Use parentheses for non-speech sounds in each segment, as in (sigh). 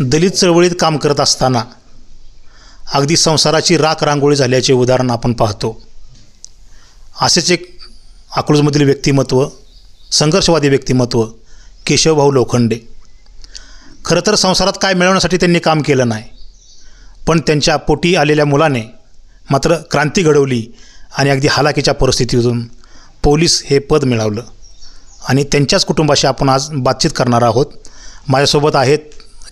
दलित चळवळीत काम करत असताना अगदी संसाराची राख रांगोळी झाल्याचे उदाहरण आपण पाहतो. असेच एक अकलूजमधील व्यक्तिमत्व संघर्षवादी व्यक्तिमत्व केशवभाऊ लोखंडे. खरं तर संसारात काय मिळवण्यासाठी त्यांनी काम केलं नाही. पण त्यांच्या पोटी आलेल्या मुलाने मात्र क्रांती घडवली आणि अगदी हालाकीच्या परिस्थितीतून पोलीस हे पद मिळवलं. आणि त्यांच्याच कुटुंबाशी आपण आज बातचीत करणार आहोत. माझ्यासोबत आहेत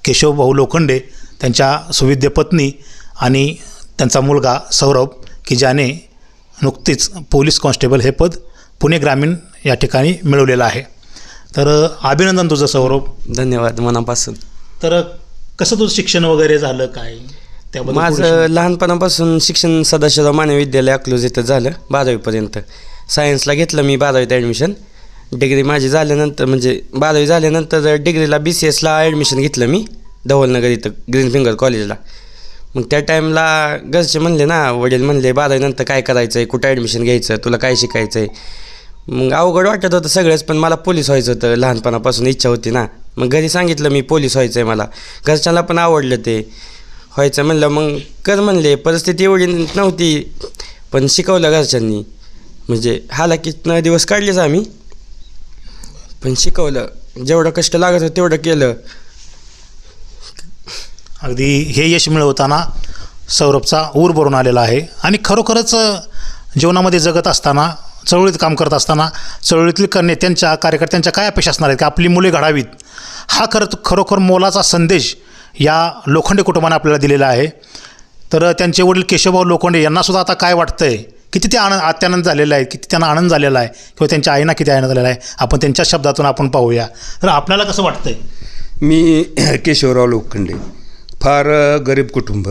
केशवभाऊ लोखंडे त्यांच्या सुविद्य पत्नी आणि त्यांचा मुलगा सौरभ की ज्याने नुकतीच पोलीस कॉन्स्टेबल हे पद पुणे ग्रामीण या ठिकाणी मिळवलेलं आहे. तर अभिनंदन तुझं सौरभ. धन्यवाद मनापासून. तर कसं तुझं शिक्षण वगैरे झालं काय? त्याबद्दल माझं लहानपणापासून शिक्षण सदाशिवराव मानवी विद्यालय अकलूज इथं झालं बारावीपर्यंत. सायन्सला घेतलं मी बारावीत ॲडमिशन डिग्री माझी झाल्यानंतर म्हणजे बारावी झाल्यानंतर डिग्रीला बी सी एसला ॲडमिशन घेतलं मी धवलनगर इथं ग्रीन फिंगर कॉलेजला मग त्या टाईमला घरचे म्हणले ना वडील म्हणले बारावीनंतर काय करायचं आहे कुठं ॲडमिशन घ्यायचं? तुला काय शिकायचं आहे मग अवघड वाटत होतं सगळंच पण मला पोलीस व्हायचं होतं. लहानपणापासून इच्छा होती ना. मग घरी सांगितलं मी पोलीस व्हायचं आहे मला. घरच्यांना पण आवडलं ते. व्हायचं म्हणलं मग कर म्हणले. परिस्थिती एवढी नव्हती पण शिकवलं घरच्यांनी. म्हणजे हालाकीतनं दिवस काढलेच आम्ही. पण शिकवलं. जेवढं कष्ट लागत होतं तेवढं केलं. अगदी हे यश मिळवताना सौरभचा ऊर भरून आलेला आहे. आणि खरोखरच जीवनामध्ये जगत असताना चळवळीत काम करत असताना चळवळीतील क- नेत्यांच्या कार्यकर्त्यांच्या काय अपेक्षा असणार आहेत? की आपली मुले घडावीत? हा खरं खरोखर मोलाचा संदेश या लोखंडे कुटुंबाने आपल्याला दिलेला आहे. तर त्यांचे वडील केशवभाऊ लोखंडे यांनासुद्धा आता काय वाटतं आहे किती ते आनंद अत्यानंद झालेला आहे किती त्यांना आनंद झालेला आहे किंवा त्यांच्या आईना किती आनंद झालेला आहे आपण त्यांच्या शब्दातून आपण पाहूया. तर आपल्याला कसं वाटतंय? मी (clears throat) केशवराव लोखंडे फार गरीब कुटुंब.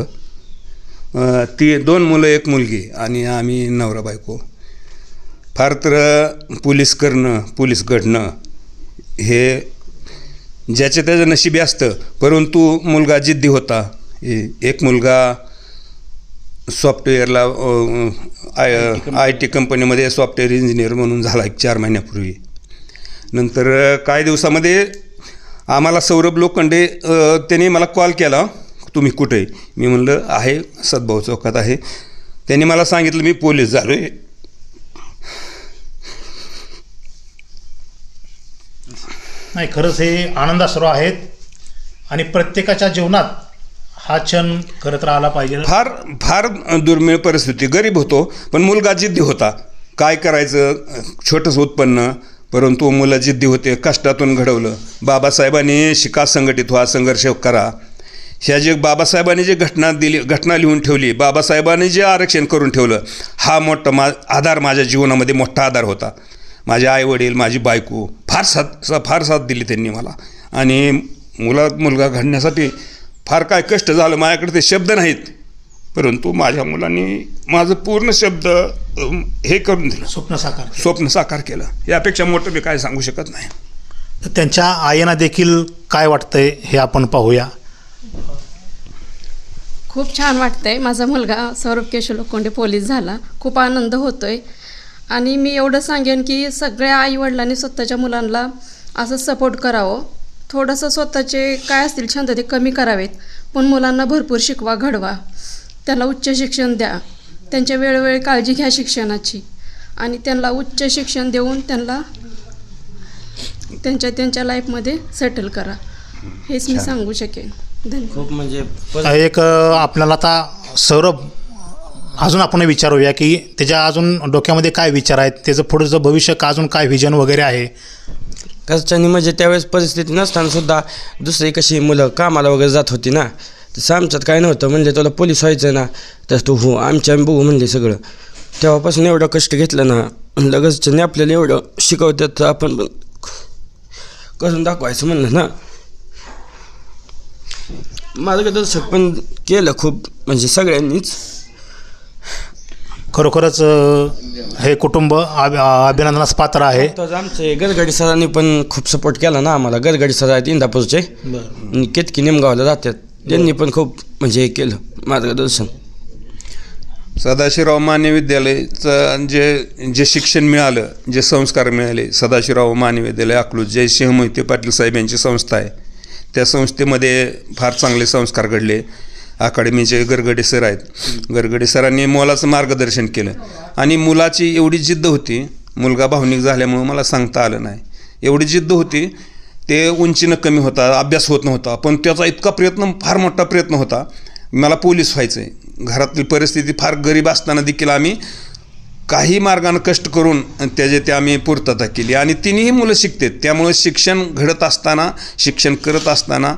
ती दोन मुलं एक मुलगी आणि आम्ही नवरा बायको. फार तर पोलीस करणं पोलीस घडणं हे ज्याचे त्याचं नशिबी असतं. परंतु मुलगा जिद्दी होता. एक मुलगा सॉफ्टवेअरला आय आय टी कंपनीमध्ये सॉफ्टवेअर इंजिनियर म्हणून झाला एक चार महिन्यापूर्वी. नंतर काही दिवसामध्ये आम्हाला सौरभ लोखंडे त्याने मला कॉल केला तुम्ही कुठे? मी म्हणलं आहे सद्भाऊ चौकात आहे. त्यांनी मला सांगितलं मी पोलीस झालो आहे नाही खरंच हे आनंदाश्रू आहेत आणि प्रत्येकाच्या जीवनात हा क्षण करत राहिला आला पाहिजे. फार फार दुर्मिळ परिस्थिती. गरीब होतो पण मुलगा जिद्दी होता. काय करायचं? छोटंसं उत्पन्न परंतु मुलं जिद्दी होते कष्टातून घडवलं. बाबासाहेबांनी शिका संघटित व्हा संघर्ष करा. ह्या जे बाबासाहेबांनी जे घटना दिली घटना लिहून ठेवली बाबासाहेबांनी जे आरक्षण करून ठेवलं हा मोठा मा आधार माझ्या जीवनामध्ये मोठा आधार होता. माझे आईवडील माझी बायको फार साथ फार साथ दिली त्यांनी मला. आणि मुला मुलगा घडण्यासाठी फार काय कष्ट झालं माझ्याकडे ते शब्द नाहीत. परंतु माझ्या मुलांनी माझं पूर्ण शब्द हे करून दिलं. स्वप्न साकार केलं. स्वप्न साकार केलं. यापेक्षा मोठं मी काय सांगू शकत नाही. तर त्यांच्या आईना देखील काय वाटतंय हे आपण पाहूया. खूप छान वाटतंय. माझा मुलगा सौरभ केशव लोखंडे पोलीस झाला. खूप आनंद होतोय. आणि मी एवढं सांगेन की सगळ्या आईवडिलांनी स्वतःच्या मुलांना असं सपोर्ट करावं. थोडंसं स्वतःचे काय असतील छंद ते कमी करावेत पण मुलांना भरपूर शिकवा घडवा. त्याला उच्च शिक्षण द्या. त्यांच्या वेळोवेळी काळजी घ्या शिक्षणाची. आणि त्यांना उच्च शिक्षण देऊन त्यांना त्यांच्या त्यांच्या लाईफमध्ये सेटल करा. हेच मी सांगू शकेन. धन्यवाद. खूप म्हणजे एक आपल्याला आता सौरभ अजून आपण विचारूया की त्याच्या अजून डोक्यामध्ये काय विचार आहेत? त्याचं पुढचं भविष्य का अजून काय व्हिजन वगैरे आहे? घरच्यांनी म्हणजे त्यावेळेस परिस्थिती नसताना सुद्धा दुसरी कशी मुलं कामाला वगैरे जात होती ना तसं आमच्यात काय नव्हतं म्हणजे तुला पोलीस व्हायचं ना तर तू हो आमच्या आम्ही बघू म्हणले सगळं. तेव्हापासून एवढं कष्ट घेतलं ना म्हणलं घरच्यांनी आपल्याला एवढं शिकवतात तर आपण पण करून दाखवायचं म्हणलं ना. मार्गदर्शक पण केलं खूप म्हणजे सगळ्यांनीच. खरोखरच हे कुटुंब अभि- अभिनंदनास पात्र आहे. तर आमचे गरगडी सरांनी पण खूप सपोर्ट केला ना आम्हाला. गरगडी सर आहेत इंदापूरचे. केतकी निमगावला जातात त्यांनी पण खूप म्हणजे हे केलं मार्गदर्शन. सदाशिवराव मान्य विद्यालयाचं जे जे शिक्षण मिळालं जे संस्कार मिळाले सदाशिवराव मान्य विद्यालय अकलूज जयसिंह मोहिते पाटील साहेब यांची संस्था आहे. त्या संस्थेमध्ये फार चांगले संस्कार घडले. अकाडमीचे गरगडे सर आहेत. गरगडे सरांनी मोलाचं मार्गदर्शन केलं. आणि मुलाची एवढी जिद्द होती मुलगा भावनिक झाल्यामुळं मला सांगता आलं नाही. एवढी जिद्द होती ते उंचीनं कमी होता अभ्यास होत नव्हता पण त्याचा इतका प्रयत्न फार मोठा प्रयत्न होता मला पोलीस व्हायचं आहे घरातली परिस्थिती फार गरीब असताना देखील आम्ही काही मार्गानं कष्ट करून त्याचे ते आम्ही पूर्तता केली. आणि तिन्ही मुलं शिकतात. त्यामुळं शिक्षण घडत असताना शिक्षण करत असताना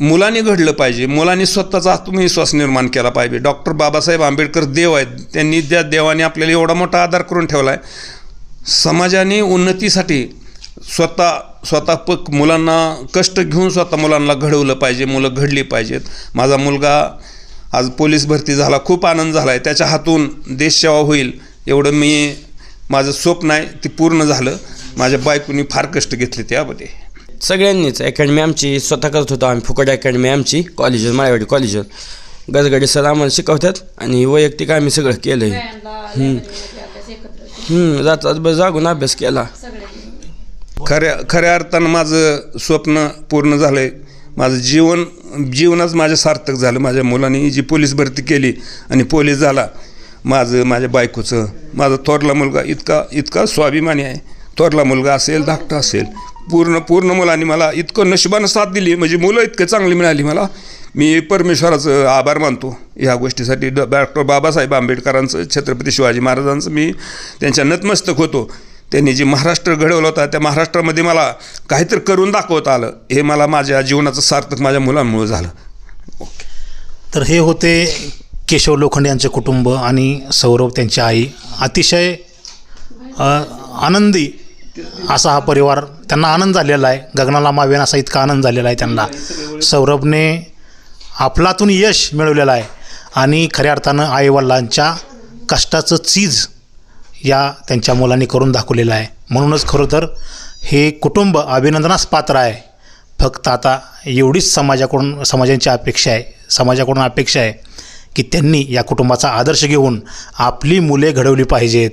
मुलांनी घडलं पाहिजे. मुलांनी स्वतःचा आत्मविश्वास निर्माण केला पाहिजे. डॉक्टर बाबासाहेब आंबेडकर देव आहेत. त्यांनी त्या देवाने आपल्याला एवढा मोठा आधार करून ठेवला आहे समाजाने उन्नतीसाठी स्वतः स्वतः पक मुलांना कष्ट घेऊन स्वतः मुलांना घडवलं पाहिजे. मुलं घडली पाहिजेत. माझा मुलगा आज पोलीस भरती झाला. खूप आनंद झाला आहे त्याच्या हातून देशसेवा होईल एवढं मी माझं स्वप्न आहे. ते पूर्ण झालं. माझ्या बायकोनी फार कष्ट घेतले त्यामध्ये. सगळ्यांनीच. अकॅडमी आमची स्वतः करत होतो आम्ही. फुकट अकॅडमी आमची. कॉलेजवर माळेवाडी कॉलेजवर गजगडे सर आम्हाला शिकवतात आणि वैयक्तिक आम्ही सगळं केलं आहे जातात बस जागून अभ्यास केला. खऱ्या खऱ्या अर्थानं माझं स्वप्न पूर्ण झालं आहे माझं जीवन जीवनच माझं सार्थक झालं. माझ्या मुलांनी जी पोलीस भरती केली आणि पोलीस झाला माझं माझ्या बायकोचं माझा थोरला मुलगा इतका इतका स्वाभिमानी आहे. थोरला मुलगा असेल धाकटा असेल पूर्ण पूर्ण मुलांनी मला इतकं नशिबानं साथ दिली. म्हणजे मुलं इतकं चांगली मिळाली मला. मी परमेश्वराचं आभार मानतो ह्या गोष्टीसाठी. ड डॉक्टर बाबासाहेब आंबेडकरांचं छत्रपती शिवाजी महाराजांचं मी त्यांच्या नतमस्तक होतो. त्यांनी जे महाराष्ट्र घडवलं होता त्या महाराष्ट्रामध्ये मला काहीतरी करून दाखवता आलं. हे मला माझ्या जीवनाचं सार्थक माझ्या मुलांमुळे झालं. तर हे होते केशव लोखंडे यांचे कुटुंब आणि सौरभ त्यांची आई. अतिशय आनंदी असा हा परिवार त्यांना आनंद झालेला आहे. गगनाला मावेन असा इतका आनंद झालेला आहे त्यांना. सौरभने आपलातून यश मिळवलेलं आहे. आणि खऱ्या अर्थानं आईवडिलांच्या कष्टाचं चीज या त्यांच्या मुलांनी करून दाखवलेलं आहे. म्हणूनच खरं तर हे कुटुंब अभिनंदनास पात्र आहे. फक्त आता एवढीच समाजाकडून समाजांची अपेक्षा आहे. समाजाकडून अपेक्षा आहे की त्यांनी या कुटुंबाचा आदर्श घेऊन आपली मुले घडवली पाहिजेत.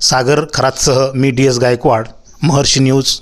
सागर खरातसह मी D S Gaikwad. Maharshi news.